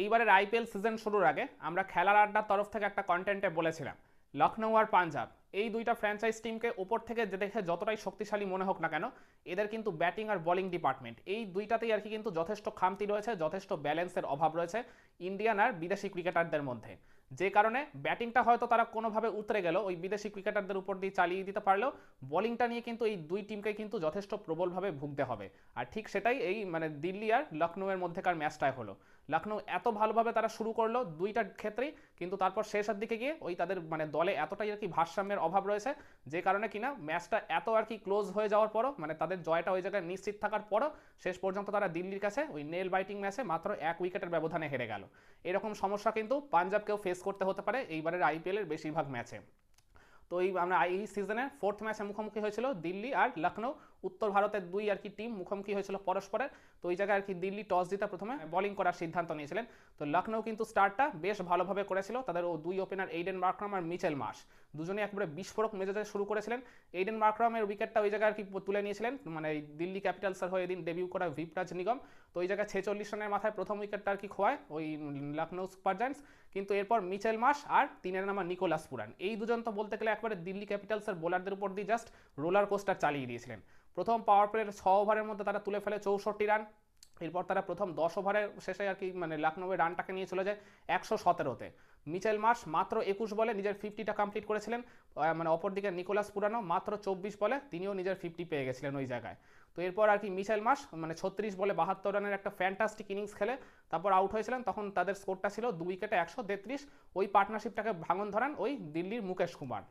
এইবারের IPL season শুরুর আগে আমরা খেলার আড্ডার তরফ থেকে একটা কন্টেন্টে বলেছিলাম লখনৌ আর পাঞ্জাব। এই দুইটা ফ্র্যাঞ্চাইজ টিমকে ওপর থেকে যে দেখে যতটাই শক্তিশালী মনে হোক না কেন, এদের কিন্তু ব্যাটিং আর বোলিং ডিপার্টমেন্ট এই দুইটাতেই আর কি কিন্তু যথেষ্ট খামতি রয়েছে, যথেষ্ট ব্যালেন্সের অভাব রয়েছে ইন্ডিয়ান আর বিদেশি ক্রিকেটারদের মধ্যে। যে কারণে ব্যাটিংটা হয়তো তারা কোনোভাবে উতরে গেল, ওই বিদেশি ক্রিকেটারদের উপর দিয়ে চালিয়ে দিতে পারলেও বোলিংটা নিয়ে কিন্তু এই দুই টিমকে কিন্তু যথেষ্ট প্রবলভাবে ভুগতে হবে। আর ঠিক সেটাই এই মানে দিল্লি আর লখনৌয়ের মধ্যেকার ম্যাচটায় হলো। লখনৌ এত ভালোভাবে তারা শুরু করল দুইটার ক্ষেত্রেই, কিন্তু তারপর শেষের দিকে গিয়ে ওই তাদের মানে দলে এতটাই আর কি ভারসাম্যের অভাব রয়েছে, যে কারণে কিনা ম্যাচটা এত আর কি ক্লোজ হয়ে যাওয়ার পরও মানে তাদের জয়টা ওই জায়গায় নিশ্চিত থাকার পরও শেষ পর্যন্ত তারা দিল্লির কাছে ওই নেল বাইটিং ম্যাচে মাত্র এক উইকেটের ব্যবধানে হেরে গেল। এরকম সমস্যা কিন্তু পাঞ্জাবকেও ফেস করতে হতে পারে এইবারের আইপিএলের বেশিরভাগ ম্যাচে তো এই আমরা এই সিজনে ফোর্থ ম্যাচে মুখোমুখি হয়েছিল দিল্লি আর লখনৌ উত্তর ভারতের দুই আর কি টিম মুখোমুখি হয়েছিল পরস্পরের। তো ওই জায়গায় আর কি দিল্লি টস জিতে প্রথমে বোলিং করার সিদ্ধান্ত নিয়েছিলেন। তো লখনৌ কিন্তু স্টার্টটা বেশ ভালোভাবে করেছিল। তাদের ও দুই ওপেনার এইডেন মার্ক্রাম আর মিচেল মাস দুজনে একবারে বিস্ফোরক মেজাজে শুরু করেছিলেন। এইডেন মার্ক্রামের উইকেটটা ওই জায়গায় আর কি তুলে নিয়েছিলেন। মানে দিল্লি ক্যাপিটালসের হয়ে দিন ডেবিউ করা ভিপরাজ নিগম তো ওই জায়গায় ছেচল্লিশ রানের মাথায় প্রথম উইকেটটা আর কি খোয়ায় ওই লখনৌ সুপার জায়ান্টস। কিন্তু এরপর মিচেল মাস আর তিনের নামা নিকোলাস পুরান এই দুজন তো বলতে গেলে একবারে দিল্লি ক্যাপিটালসের বোলারদের উপর দিয়ে জাস্ট রোলার কোস্টার চালিয়ে দিয়েছিলেন। প্রথম পাওয়ার প্লের ছ ওভারের মধ্যে তারা তুলে ফেলে চৌষট্টি রান। এরপর তারা প্রথম দশ ওভারের শেষে আর কি মানে লখনৌয়ের রানটাকে নিয়ে চলে যায় একশো সতেরোতে। মিচেল মার্শ মাত্র একুশ বলে নিজের ফিফটিটা কমপ্লিট করেছিলেন। মানে অপরদিকে নিকোলাস পুরানো মাত্র চব্বিশ বলে তিনিও নিজের ফিফটি পেয়ে গেছিলেন ওই জায়গায়। তো এরপর আর কি মিচেল মাস মানে ছত্রিশ বলে বাহাত্তর রানের একটা ফ্যান্টাস্টিক ইনিংস খেলে, তারপর আউট হয়েছিলেন। তখন তাদের স্কোরটা ছিল দু উইকেটে একশো তেত্রিশ। ওই পার্টনারশিপটাকে ভাঙন ধরান ওই দিল্লির মুকেশ কুমার।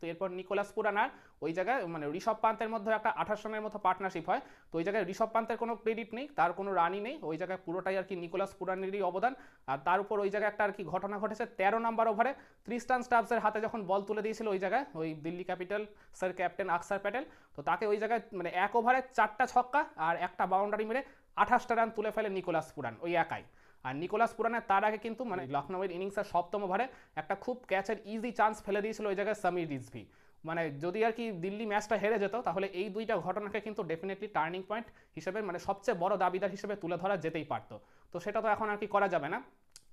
তো এরপর নিকোলাস পুরানার, ওই জায়গায় মানে ঋষভ পান্তের মধ্যে একটা আঠাশ রানের মতো পার্টনারশিপ হয়, তো ওই জায়গায় ঋষভ পান্তের কোনো ক্রেডিট নেই, তার কোনো রানই নেই, ওই জায়গায় পুরোটাই আর কি নিকোলাস পুরানেরই অবদান, আর তার উপর ওই জায়গায় একটা আর কি ঘটনা ঘটেছে তেরো নাম্বার ওভারে ত্রিস্টান স্টাফসের হাতে যখন বল তুলে দিয়েছিল ওই জায়গায়, ওই দিল্লি ক্যাপিটাল স্যার ক্যাপ্টেন আকসার প্যাটেল, তো তাকে ওই জায়গায় মানে এক ওভারে চারটা ছক্কা আর একটা বাউন্ডারি মেরে আঠাশটা রান তুলে ফেলে নিকোলাস পুরান, ওই একাই। আর নিকোলাস পুরানের তার আগে কিন্তু মানে লখনৌয়ের ইনিংসের সপ্তম ওভারে একটা খুব ক্যাচের ইজি চান্স ফেলে দিয়েছিল ওই জায়গায় সামির রিজভি। মানে যদি আর কি দিল্লি ম্যাচটা হেরে যেত, তাহলে এই দুইটা ঘটনাকে কিন্তু ডেফিনেটলি টার্নিং পয়েন্ট হিসেবে মানে সবচেয়ে বড় দাবিদার হিসেবে তুলে ধরা যেতেই পারতো। তো সেটা তো এখন আর কি করা যাবে না।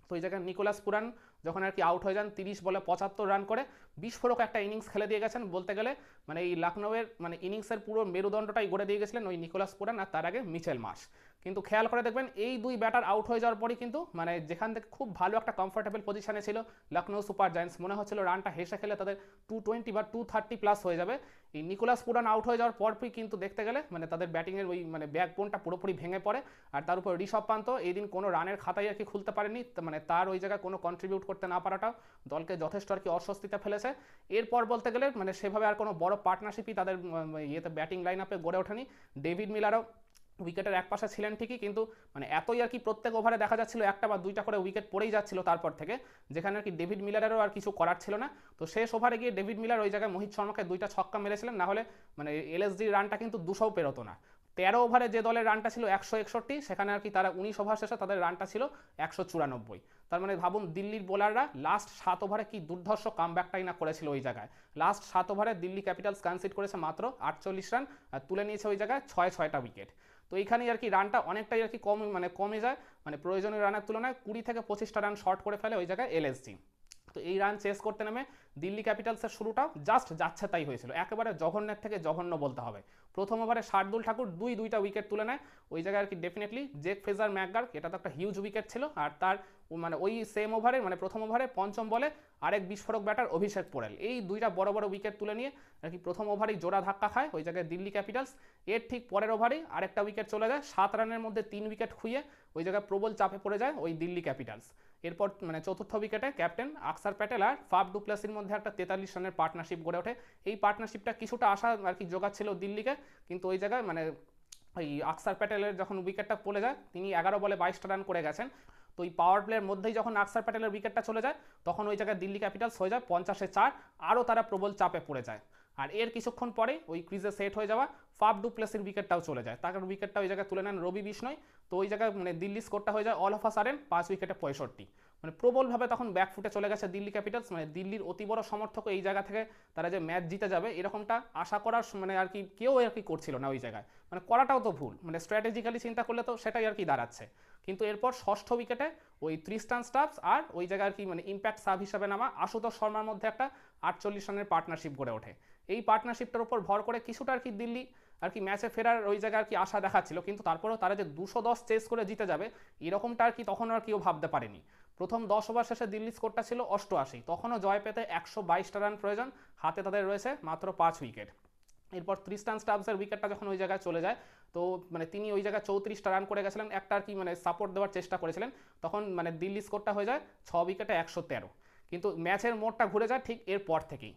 তো এই জায়গায় নিকোলাস পুরান যখন আর কি আউট হয়ে যান, তিরিশ বলে পঁচাত্তর রান করে, বিস্ফোরক একটা ইনিংস খেলে দিয়ে গেছেন বলতে গেলে মানে এই লখনৌয়ের মানে ইনিংসের পুরো মেরুদণ্ডটাই গড়ে দিয়ে গেছিলেন ওই নিকোলাস পুরান আর তার আগে মিচেল মাস। কিন্তু খেয়াল করে দেখবেন এই দুই ব্যাটার আউট হয়ে যাওয়ার পরই কিন্তু মানে যেখান থেকে খুব ভালো একটা কমফোর্টেবল পজিশনে ছিল লখনৌ সুপার জায়ান্টস, মনে হচ্ছিল রানটা হেসে খেলে তাদের টু টোয়েন্টি বা টু থার্টি প্লাস হয়ে যাবে। এই নিকোলাস পুরান আউট হয়ে যাওয়ার পরপরই কিন্তু দেখতে গেলে মানে তাদের ব্যাটিংয়ের ওই মানে ব্যাকবোনটা পুরোপুরি ভেঙে পড়ে আর তার উপর ঋষভ পান্ত এই দিন কোনো রানের খাতায় আর কি খুলতে পারেনি। মানে তার ওই জায়গায় কোনো কন্ট্রিবিউট করতে না পারাটাও দলকে যথেষ্ট আর কি অস্বস্তিতে ফেলেছে। এরপর বলতে গেলে মানে সেভাবে আর কোনো বড় পার্টনারশিপই তাদের ইয়েতে ব্যাটিং লাইন আপে গড়ে ওঠেনি। ডেভিড মিলারও উইকেটের এক পাশে ছিলেন ঠিকই, কিন্তু মানে এতই আর কি প্রত্যেক ওভারে দেখা যাচ্ছিল, একটা বা দুইটা করে উইকেট পড়েই যাচ্ছিল তারপর থেকে, যেখানে আর কি ডেভিড মিলারেরও আর কিছু করার ছিল না। তো শেষ ওভারে গিয়ে ডেভিড মিলার ওই জায়গায় মোহিত শর্মাকে দুইটা ছক্কা মেরেছিলেন, না হলে মানে এলএসডির রানটা কিন্তু দুশোও পেরোতো না। তেরো ওভারে যে দলের রানটা ছিল একশো একষট্টি, সেখানে আর কি তারা উনিশ ওভার শেষে তাদের রানটা ছিল একশো চুরানব্বই। তার মানে ভাবুন দিল্লির বোলাররা লাস্ট সাত ওভারে কি দুর্ধর্ষ কামব্যাকটাই না করেছিল ওই জায়গায়। লাস্ট সাত ওভারে দিল্লি ক্যাপিটালস কনসিড করেছে মাত্র আটচল্লিশ রান তুলে নিয়েছে ওই জায়গায় ছয় ছয়টা উইকেট তো এইখানেই আর কি রানটা অনেকটাই আর কি কম মানে কমে যায়। মানে প্রয়োজনীয় রানের তুলনায় কুড়ি থেকে পঁচিশটা রান শর্ট করে ফেলে ওই জায়গায় এলএসজি তো এই রান চেস করতে নামে দিল্লি ক্যাপিটালসের শুরুটা জাস্ট যাচ্ছে তাই হয়েছিল। একেবারে জঘন্যের থেকে জঘন্য বলতে হবে। প্রথম ওভারে শার্দুল ঠাকুর দুই, দুইটা উইকেট তুলে নেয়। ওই জায়গায় আর কি ডেফিনেটলি জেক ফেজার ম্যাকগার্ক এটা তো একটা হিউজ উইকেট ছিল। আর তার মানে ওই সেম ওভারে মানে প্রথম ওভারে পঞ্চম বলে আরেক বিস্ফোরক ব্যাটার অভিষেক পোরেল। এই দুইটা বড় বড় উইকেট তুলে নিয়ে আর কি প্রথম ওভারেই জোড়া ধাক্কা খায় ওই জায়গায় দিল্লি ক্যাপিটালস এর ঠিক পরের ওভারেই আরেকটা উইকেট চলে যায়, সাত রানের মধ্যে তিন উইকেট খুইয়ে ওই জায়গায় প্রবল চাপে পড়ে যায় ওই দিল্লি ক্যাপিটালস এরপর মানে চতুর্থ উইকেটে ক্যাপ্টেন আকসার প্যাটেল আর ফাফ ডুপ্লাসির মধ্যে একটা তেতাল্লিশ রানের পার্টনারশিপ গড়ে ওঠে। এই পার্টনারশিপটা কিছুটা আশা আর কি জোগাচ্ছিল দিল্লিকে, কিন্তু ওই জায়গায় মানে ওই আকসার প্যাটেলের যখন উইকেটটা পড়ে যায়, তিনি এগারো বলে বাইশটা রান করে গেছেন। তো এই পাওয়ার প্লের মধ্যেই যখন আকসার প্যাটেলের উইকেটটা চলে যায়, তখন ওই জায়গায় দিল্লি ক্যাপিটালস হয়ে যায়, পঞ্চাশে চার, আরও তারা প্রবল চাপে পড়ে যায়। আর এর কিছুক্ষণ পরে ওই ক্রিজে সেট হয়ে যাওয়া ফাফ ডুপ্লেসির উইকেটটাও চলে যায়। তার উইকেটটা ওই জায়গায় তুলে নেন রবি বিষ্ণয়। তো ওই জায়গায় মানে দিল্লি স্কোরটা হয়ে যায় অল অফ আ সারেন পাঁচ উইকেটে পঁয়ষট্টি। মানে প্রবলভাবে তখন ব্যাকফুটে চলে গেছে দিল্লি ক্যাপিটালস মানে দিল্লির অতি বড় সমর্থক এই জায়গা থেকে তারা যে ম্যাচ জিতে যাবে, এরকমটা আশা করার মানে আর কি কেউ আর কি করছিল না ওই জায়গায়। মানে করাটাও তো ভুল। মানে স্ট্র্যাটেজিক্যালি চিন্তা করলে তো সেটাই আর কি দাঁড়াচ্ছে। কিন্তু এরপর ষষ্ঠ উইকেটে ওই ত্রিস্টান স্টাফস আর ওই জায়গায় আর কি মানে ইম্প্যাক্ট সাব হিসাবে নামা আশুতোষ শর্মার মধ্যে একটা আটচল্লিশ রানের পার্টনারশিপ গড়ে ওঠে। এই পার্টনারশিপটার উপর ভর করে কিছুটা আর কি দিল্লি আর কি ম্যাচে ফেরার ওই জায়গায় আর কি আশা দেখাচ্ছিল। কিন্তু তারপরেও তারা যে দুশো দশ চেস করে জিতে যাবে, এরকমটা আর কি তখন আর কেউ ভাবতে পারেনি। প্রথম দশ ওভার শেষে দিল্লি স্কোরটা ছিল অষ্টআশি। তখনও জয় পেতে একশো বাইশটা রান প্রয়োজন। হাতে তাদের রয়েছে মাত্র পাঁচ উইকেট এরপর ত্রিস্টান স্টাফসের উইকেটটা যখন ওই জায়গায় চলে যায়, তো মানে তিনি ওই জায়গায় চৌত্রিশটা রান করে গেছিলেন। একটা আর কি মানে সাপোর্ট দেওয়ার চেষ্টা করেছিলেন। তখন মানে দিল্লি স্কোরটা হয়ে যায় ছ উইকেটে একশো তেরো। কিন্তু ম্যাচের মোড়টা ঘুরে যায় ঠিক এরপর থেকেই।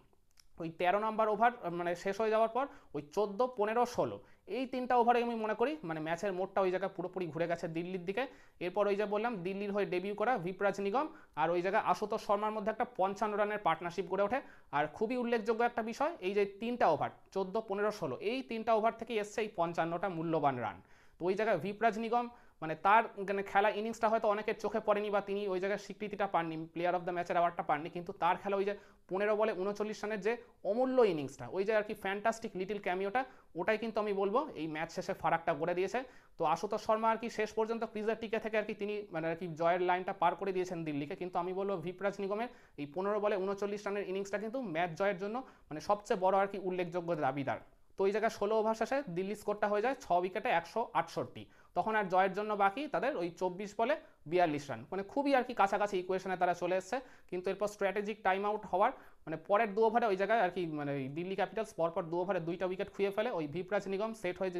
ওই তেরো নম্বর ওভার মানে শেষ হয়ে যাওয়ার পর ওই চোদ্দ, পনেরো, ষোলো, এই তিনটা ওভারে আমি মনে করি মানে ম্যাচের মোড়টা ওই জায়গায় পুরোপুরি ঘুরে গেছে দিল্লির দিকে। এরপর ওই যে বললাম, দিল্লির হয়ে ডেবিউ করা ভিপরাজ নিগম আর ওই জায়গায় আশুতোষ শর্মার মধ্যে একটা পঞ্চান্ন রানের পার্টনারশিপ গড়ে ওঠে। আর খুবই উল্লেখযোগ্য একটা বিষয়, এই যে তিনটা ওভার চোদ্দ, পনেরো, ষোলো, এই তিনটা ওভার থেকেই এসছে এই পঞ্চান্নটা মূল্যবান রান তো ওই জায়গায় ভিপরাজ নিগম মানে তার মানে খেলা ইনিংসটা হয়তো অনেকের চোখে পড়েনি বা তিনি ওই জায়গায় স্বীকৃতিটা পাননি প্লেয়ার অফ দ্য ম্যাচের অ্যাওয়ার্ডটা পাননি, কিন্তু তার খেলা ওই যে পনেরো বলে উনচল্লিশ রানের যে অমূল্য ইনিংসটা ওই যে আর কি ফ্যান্টাস্টিক লিটিল ক্যামিওটা ওটাই কিন্তু আমি বলব, এই ম্যাচ শেষে ফারাকটা করে দিয়েছে। তো আশুতোষ শর্মা আর কি শেষ পর্যন্ত ক্রিজের টিকে থেকে আর কি তিনি মানে আর কি জয়ের লাইনটা পার করে দিয়েছেন দিল্লিকে, কিন্তু আমি বলব ভিপরাজ নিগমের এই পনেরো বলে উনচল্লিশ রানের ইনিংসটা কিন্তু ম্যাচ জয়ের জন্য মানে সবচেয়ে বড় আর কি উল্লেখযোগ্য দাবিদার। তো ওই জায়গায় ষোলো ওভার শেষে দিল্লি স্কোরটা হয়ে যায় ছ উইকেটে একশো আটষট্টি। তখন আর জয়ের জন্য বাকি তাদের ওই চব্বিশ বলে বিয়াল্লিশ রান। মানে খুবই আর কি কাছাকাছি ইকুয়েশনে তারা চলে এসছে। কিন্তু এরপর স্ট্র্যাটেজিক টাইম আউট হওয়ার মানে পরের দু ওভারে ওই জায়গায় আর কি মানে দিল্লি ক্যাপিটালস পরপর দু ওভারে দুইটা উইকেট খুঁয়ে ফেলে। ওই ভিপরাজ নিগম সেট হয়ে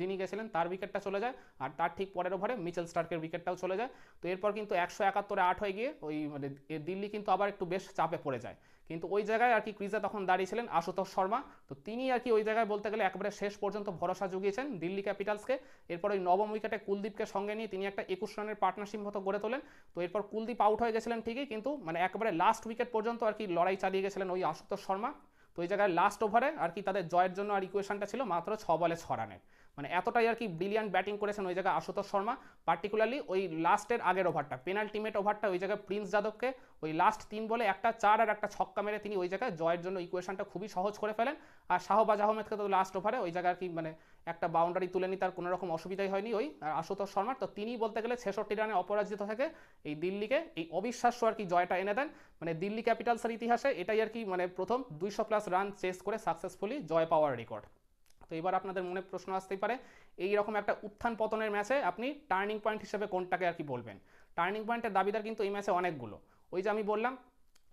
যিনি গেছিলেন, তার উইকেটটা চলে যায়। আর তার ঠিক পরের ওভারে মিচেল স্টার্কের উইকেটটাও চলে যায়। তো এরপর কিন্তু একশো একাত্তরে আট হয়ে গিয়ে ওই মানে দিল্লি কিন্তু আবার একটু বেশ চাপে পড়ে যায়। কিন্তু ওই জায়গায় আর কি ক্রিজে তখন দাঁড়িয়েছিলেন আশুতোষ শর্মা। তো তিনি আর কি ওই জায়গায় বলতে গেলে একবারে শেষ পর্যন্ত ভরসা জুগিয়েছেন দিল্লি ক্যাপিটালসকে এরপর ওই নবম উইকেটে কুলদীপকে সঙ্গে নিয়ে তিনি একটা একুশ রানের পার্টনারশিপ মতো গড়ে তোলেন। তো এরপর কুলদীপ আউট হয়ে গেছিলেন ঠিকই, কিন্তু মানে একবারে লাস্ট উইকেট পর্যন্ত আর কি লড়াই চালিয়ে গেছিলেন ওই আশুতোষ শর্মা। তো ওই জায়গায় লাস্ট ওভারে আর কি তাদের জয়ের জন্য আর ইকুয়েশনটা ছিল মাত্র ছ বলে ছ রানের মানে এতটাই আর কি ব্রিলিয়ান্ট ব্যাটিং করেছেন ওই জায়গায় আশুতোষ শর্মা। পার্টিকুলারলি ওই লাস্টের আগের ওভারটা পেনাল্টিমেট ওভারটা ওই জায়গায় প্রিন্স যাদবকে ওই লাস্ট তিন বলে একটা চার আর একটা ছক্কা মেরে তিনি ওই জায়গায় জয়ের জন্য ইকুয়েশনটা খুবই সহজ করে ফেলেন। আর শাহবাজ আহমেদকে তো লাস্ট ওভারে ওই জায়গায় আর কি মানে একটা বাউন্ডারি তুলে নি তার কোনো রকম অসুবিধাই হয়নি ওই আশুতোষ শর্মার। তো তিনি বলতে গেলে ছেষট্টি রানে অপরাজিত থেকে। এই দিল্লিকে এই অবিশ্বাস্য আর কি জয়টা এনে দেন। মানে দিল্লি ক্যাপিটালসের ইতিহাসে এটাই আর কি মানে প্রথম দুইশো প্লাস রান চেস করে সাকসেসফুলি জয় পাওয়ার রেকর্ড তো এবার আপনাদের মনে প্রশ্ন আসতেই পারে, এই রকম একটা উত্থান পতনের ম্যাচে আপনি টার্নিং পয়েন্ট হিসেবে কোনটাকে আর কি বলবেন? টার্নিং পয়েন্টের দাবিদার কিন্তু এই ম্যাচে অনেকগুলো। ওই যে আমি বললাম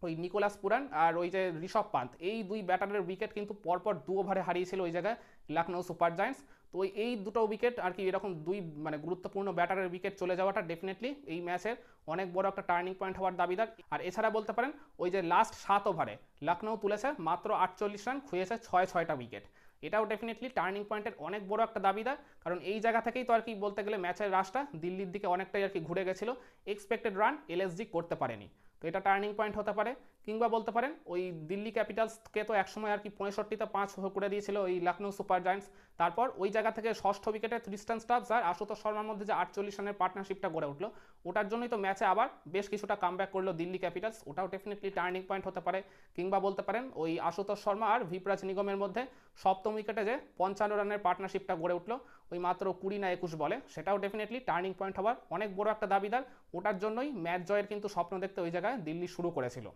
ওই নিকোলাস পুরান আর ওই যে ঋষভ পান্ত এই দুই ব্যাটারের উইকেট কিন্তু পরপর দু ওভারে হারিয়েছিল ওই জায়গায় লখনৌ সুপার জায়েন্টস তো এই দুটো উইকেট আর কি এরকম দুই মানে গুরুত্বপূর্ণ ব্যাটারের উইকেট চলে যাওয়াটা ডেফিনেটলি এই ম্যাচের অনেক বড় একটা টার্নিং পয়েন্ট হওয়ার দাবিদার। আর এছাড়া বলতে পারেন, ওই যে লাস্ট সাত ওভারে লখনৌ তুলেছে মাত্র আটচল্লিশ রান খুঁয়েছে ছয় ছয়টা উইকেট এটাও ডেফিনেটলি টার্নিং পয়েন্টের অনেক বড় একটা দাবিদার। কারণ এই জায়গা থেকেই তো আর কি বলতে গেলে ম্যাচের রাশটা দিল্লির দিকে অনেকটাই আর কি ঘুরে গেছিল। এক্সপেক্টেড রান এলএসজি করতে পারেনি। তো এটা টার্নিং পয়েন্ট হতে পারে। কিংবা বলতে পারেন, ওই দিল্লি ক্যাপিটালসকে তো একসময় আর কি পঁয়ষট্টিতে পাঁচ করে দিয়েছিল ওই লখনৌ সুপার জায়েন্টস। তারপর ওই জায়গা থেকে ষষ্ঠ উইকেটে ত্রিস্টান স্টাফস আর আশুতোষ শর্মার মধ্যে যে আটচল্লিশ রানের পার্টনারশিপটা গড়ে উঠল, ওটার জন্যই তো ম্যাচে আবার বেশ কিছুটা কামব্যাক করল দিল্লি ক্যাপিটালস। ওটাও ডেফিনেটলি টার্নিং পয়েন্ট হতে পারে। কিংবা বলতে পারেন, ওই আশুতোষ শর্মা আর ভিপরাজ নিগমের মধ্যে সপ্তম উইকেটে যে পঞ্চান্ন রানের পার্টনারশিপটা গড়ে উঠল, ওই মাত্র কুড়ি না একুশ বলে। সেটাও ডেফিনেটলি টার্নিং পয়েন্ট হওয়ার অনেক বড় একটা দাবিদার। ওটার জন্যই ম্যাচ জয়ের কিন্তু স্বপ্ন দেখতে ওই জায়গায় দিল্লি শুরু করেছিল।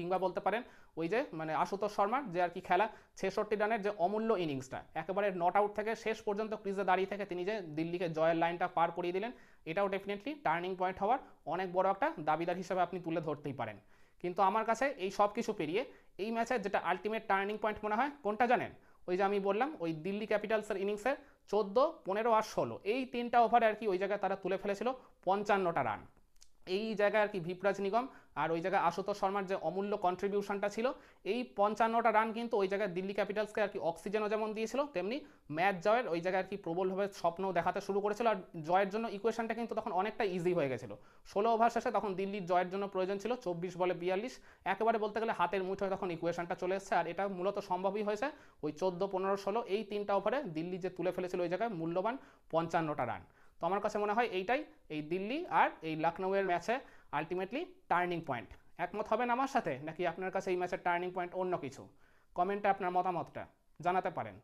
কিংবা বলতে পারেন ওই যে মানে আশুতোষ শর্মার যে আর কি খেলা, ছেষট্টি রানের যে অমূল্য ইনিংসটা, একেবারে নট আউট থেকে শেষ পর্যন্ত ক্রিজে দাঁড়িয়ে থেকে তিনি যে দিল্লিকে জয়ের লাইনটা পার করিয়ে দিলেন, এটাও ডেফিনেটলি টার্নিং পয়েন্ট হওয়ার অনেক বড় একটা দাবিদার হিসেবে আপনি তুলে ধরতেই পারেন। কিন্তু আমার কাছে এই সব কিছু পেরিয়ে এই ম্যাচের যেটা আলটিমেট টার্নিং পয়েন্ট মনে হয়, কোনটা জানেন? ওই যে আমি বললাম, ওই দিল্লি ক্যাপিটালসের ইনিংসের চোদ্দ, পনেরো আর ষোলো, এই তিনটা ওভারে আর কি ওই জায়গায় তারা তুলে ফেলেছিল পঞ্চান্নটা রান এই জায়গায় আর কি ভিপরাজ নিগম আর ওই জায়গায় আশুতোষ শর্মার যে অমূল্য কন্ট্রিবিউশনটা ছিল, এই পঞ্চান্নটা রান কিন্তু ওই জায়গায় দিল্লি ক্যাপিটালসকে আর কি অক্সিজেনও যেমন দিয়েছিল, তেমনি ম্যাচ জয়ের ওই জায়গায় আর কি প্রবলভাবে স্বপ্ন দেখাতে শুরু করেছিল আর জয়ের জন্য ইকুয়েশনটা কিন্তু তখন অনেকটা ইজি হয়ে গেছিল। ষোলো ওভার শেষে তখন দিল্লির জয়ের জন্য প্রয়োজন ছিল চব্বিশ বলে বিয়াল্লিশ, একেবারে বলতে গেলে হাতের মুঠোয় তখন ইকুয়েশনটা চলে এসেছে আর এটা মূলত সম্ভবই হয়েছে ওই চোদ্দ, পনেরো, ষোলো এই তিনটা ওভারে দিল্লি যে তুলে ফেলেছিল ওই জায়গায় মূল্যবান পঞ্চান্নটা রান তো আমার কাছে মনে হয় এইটাই, এই দিল্লি আর এই লখনৌয়ের ম্যাচে আলটিমেটলি টার্নিং পয়েন্ট একমত হবেন আমার সাথে নাকি আপনার কাছে এই ম্যাচের টার্নিং পয়েন্ট অন্য কিছু? কমেন্টে আপনার মতামতটা জানাতে পারেন।